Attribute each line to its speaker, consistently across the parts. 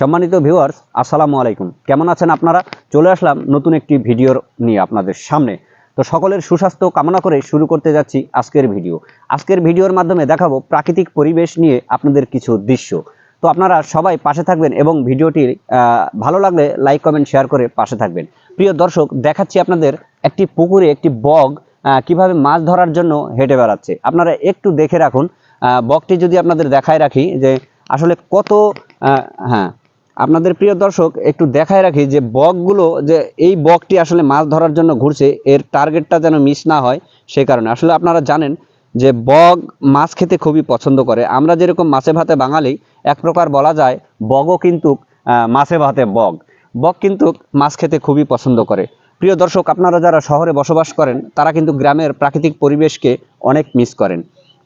Speaker 1: সম্মানিত ভিউয়ার্স আসসালামু আলাইকুম। কেমন আছেন আপনারা? চলে আসলাম নতুন একটি ভিডিওর নিয়ে আপনাদের সামনে। তো সকলের সুস্বাস্থ্য কামনা করে শুরু করতে যাচ্ছি আজকের ভিডিও। আজকের ভিডিওর মাধ্যমে দেখাবো প্রাকৃতিক পরিবেশ নিয়ে আপনাদের কিছু দৃশ্য। তো আপনারা সবাই পাশে থাকবেন এবং ভিডিওটি ভালো লাগলে লাইক কমেন্ট শেয়ার করে পাশে থাকবেন। প্রিয় দর্শক, দেখাচ্ছি আপনাদের একটি পুকুরে একটি বগ কীভাবে মাছ ধরার জন্য হেঁটে বেড়াচ্ছে। আপনারা একটু দেখে রাখুন। বগটি যদি আপনাদের দেখায় রাখি যে আসলে কত হ্যাঁ আপনাদের প্রিয় দর্শক, একটু দেখায় রাখি যে বকগুলো যে এই বকটি আসলে মাছ ধরার জন্য ঘুরছে, এর টার্গেটটা যেন মিস না হয় সেই কারণে। আসলে আপনারা জানেন যে বগ মাছ খেতে খুবই পছন্দ করে। আমরা যেরকম মাছে ভাতে বাঙালি, এক প্রকার বলা যায় বগও কিন্তু মাছে ভাতে বগ বক কিন্তু মাছ খেতে খুবই পছন্দ করে। প্রিয় দর্শক, আপনারা যারা শহরে বসবাস করেন, তারা কিন্তু গ্রামের প্রাকৃতিক পরিবেশকে অনেক মিস করেন।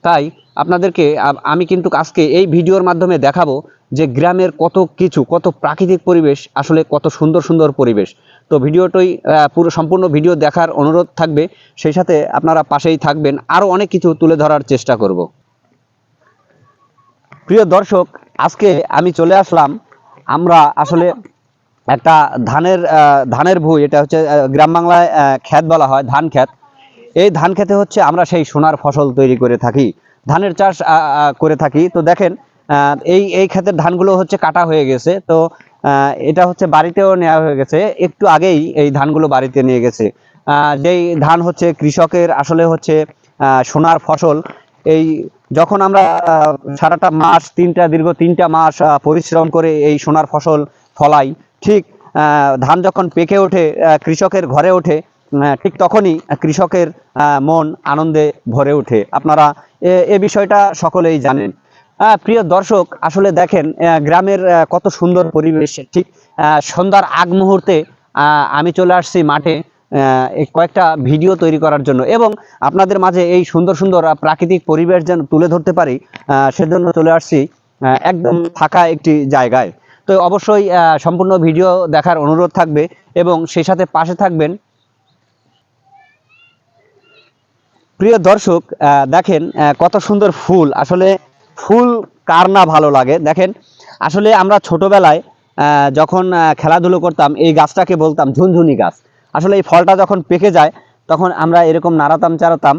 Speaker 1: তাই আপনাদেরকে আমি কিন্তু আজকে এই ভিডিওর মাধ্যমে দেখাবো যে গ্রামের কত কিছু, কত প্রাকৃতিক পরিবেশ, আসলে কত সুন্দর সুন্দর পরিবেশ। তো ভিডিওটাই পুরো সম্পূর্ণ ভিডিও দেখার অনুরোধ থাকবে। সেই সাথে আপনারা পাশেই থাকবেন। আরও অনেক কিছু তুলে ধরার চেষ্টা করব। প্রিয় দর্শক, আজকে আমি চলে আসলাম। আমরা আসলে একটা ধানের ধানের ভুঁই, এটা হচ্ছে গ্রাম বাংলায় খ্যাত বলা হয়, ধান খ্যাত। এই ধান খেতে হচ্ছে, আমরা সেই সোনার ফসল তৈরি করে থাকি, ধানের চাষ করে থাকি। তো দেখেন এই এই ক্ষেতের ধানগুলো হচ্ছে কাটা হয়ে গেছে, তো এটা হচ্ছে বাড়িতেও নেওয়া হয়ে গেছে, একটু আগেই এই ধানগুলো বাড়িতে নিয়ে গেছে। যেই ধান হচ্ছে কৃষকের আসলে হচ্ছে সোনার ফসল, এই যখন আমরা সারাটা মাস, তিনটা, দীর্ঘ তিনটা মাস পরিশ্রম করে এই সোনার ফসল ফলাই, ঠিক ধান যখন পেকে ওঠে কৃষকের ঘরে ওঠে ঠিক তখনই কৃষকের মন আনন্দে ভরে ওঠে। আপনারা এ- বিষয়টা সকলেই জানেন। প্রিয় দর্শক, আসলে দেখেন গ্রামের কত সুন্দর পরিবেশ। ঠিক সন্ধ্যার আগ মুহূর্তে আমি চলে আসছি মাঠে কয়েকটা ভিডিও তৈরি করার জন্য এবং আপনাদের মাঝে এই সুন্দর সুন্দর প্রাকৃতিক পরিবেশ যেন তুলে ধরতে পারি সেজন্য চলে আসছি একদম ফাঁকা একটি জায়গায়। তো অবশ্যই সম্পূর্ণ ভিডিও দেখার অনুরোধ থাকবে এবং সেই সাথে পাশে থাকবেন প্রিয় দর্শক দেখেন কত সুন্দর ফুল। আসলে ফুল কার না ভালো লাগে? দেখেন, আসলে আমরা ছোটবেলায় যখন খেলাধুলো করতাম, এই গাছটাকে বলতাম ঝুনঝুনি গাছ। আসলে এই ফলটা যখন পেকে যায়, তখন আমরা এরকম নাড়াতাম, চাড়াতাম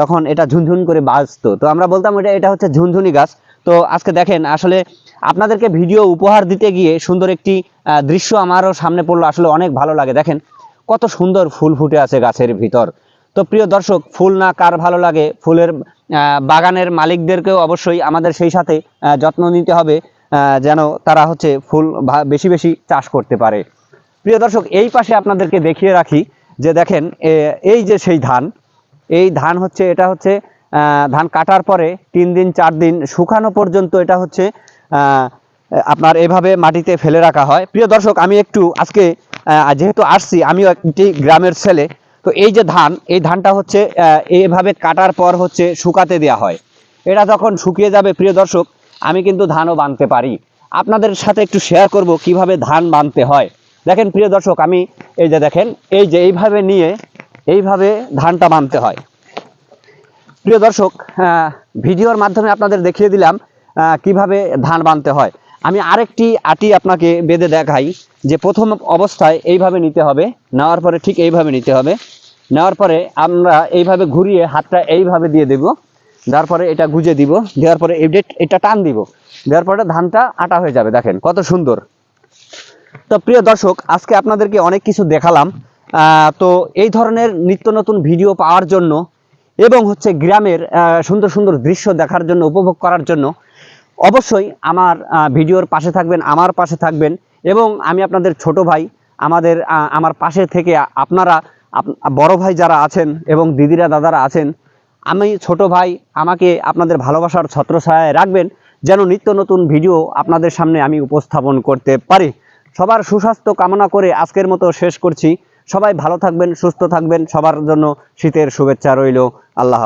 Speaker 1: তখন এটা ঝুনঝুন করে বাজতো তো আমরা বলতাম, এটা এটা হচ্ছে ঝুনঝুনি গাছ। তো আজকে দেখেন, আসলে আপনাদেরকে ভিডিও উপহার দিতে গিয়ে সুন্দর একটি দৃশ্য আমারও সামনে পড়ল। আসলে অনেক ভালো লাগে। দেখেন, কত সুন্দর ফুল ফুটে আছে গাছের ভিতর। তো প্রিয় দর্শক, ফুল না কার ভালো লাগে? ফুলের বাগানের মালিকদেরকেও অবশ্যই আমাদের সেই সাথে যত্ন নিতে হবে যেন তারা হচ্ছে ফুল বেশি বেশি চাষ করতে পারে। প্রিয় দর্শক, এই পাশে আপনাদেরকে দেখিয়ে রাখি যে দেখেন এই যে সেই ধান, এই ধান হচ্ছে, এটা হচ্ছে ধান কাটার পরে তিন দিন, চার দিন শুকানো পর্যন্ত এটা হচ্ছে আপনার এভাবে মাটিতে ফেলে রাখা হয়। প্রিয় দর্শক, আমি একটু আজকে যেহেতু আসছি, আমিও একটি গ্রামের ছেলে তো এই যে ধান এই ধানটা হচ্ছে আহ, এইভাবে কাটার পর হচ্ছে শুকাতে দেওয়া হয়। এটা যখন শুকিয়ে যাবে প্রিয় দর্শক আমি কিন্তু ধানও বানতে পারি। আপনাদের সাথে একটু শেয়ার করব কীভাবে ধান বানতে হয়। দেখেন প্রিয় দর্শক আমি এই যে দেখেন এই যে এইভাবে নিয়ে এইভাবে ধানটা বানতে হয়। প্রিয় দর্শক ভিডিওর মাধ্যমে আপনাদের দেখিয়ে দিলাম কীভাবে ধান বানতে হয়। আমি আরেকটি আটি আপনাকে বেঁধে দেখাই যে প্রথম অবস্থায় এইভাবে নিতে হবে নেওয়ার পরে ঠিক এইভাবে নিতে হবে। নেওয়ার পরে আমরা এইভাবে ঘুরিয়ে হাতটা এইভাবে দিয়ে দেব। দেওয়ার পরে এটা গুজে দিব। দেওয়ার পরে এটা টান দিব। দেওয়ার পরে ধানটা আটা হয়ে যাবে, দেখেন কত সুন্দর। তো প্রিয় দর্শক, আজকে আপনাদেরকে অনেক কিছু দেখালাম। তো এই ধরনের নিত্য নতুন ভিডিও পাওয়ার জন্য এবং হচ্ছে গ্রামের সুন্দর সুন্দর দৃশ্য দেখার জন্য, উপভোগ করার জন্য অবশ্যই আমার ভিডিওর পাশে থাকবেন, আমার পাশে থাকবেন এবং আমি আপনাদের ছোট ভাই, আমাদের আমার পাশে থেকে আপনারা আপ- বড় ভাই যারা আছেন এবং দিদিরা দাদারা আছেন, আমি ছোট ভাই, আমাকে আপনাদের ভালোবাসার ছত্রছায়ায় রাখবেন যেন নিত্য নতুন ভিডিও আপনাদের সামনে আমি উপস্থাপন করতে পারি। সবার সুস্বাস্থ্য কামনা করে আজকের মতো শেষ করছি। সবাই ভালো থাকবেন, সুস্থ থাকবেন, সবার জন্য শীতের শুভেচ্ছা রইল। আল্লাহ।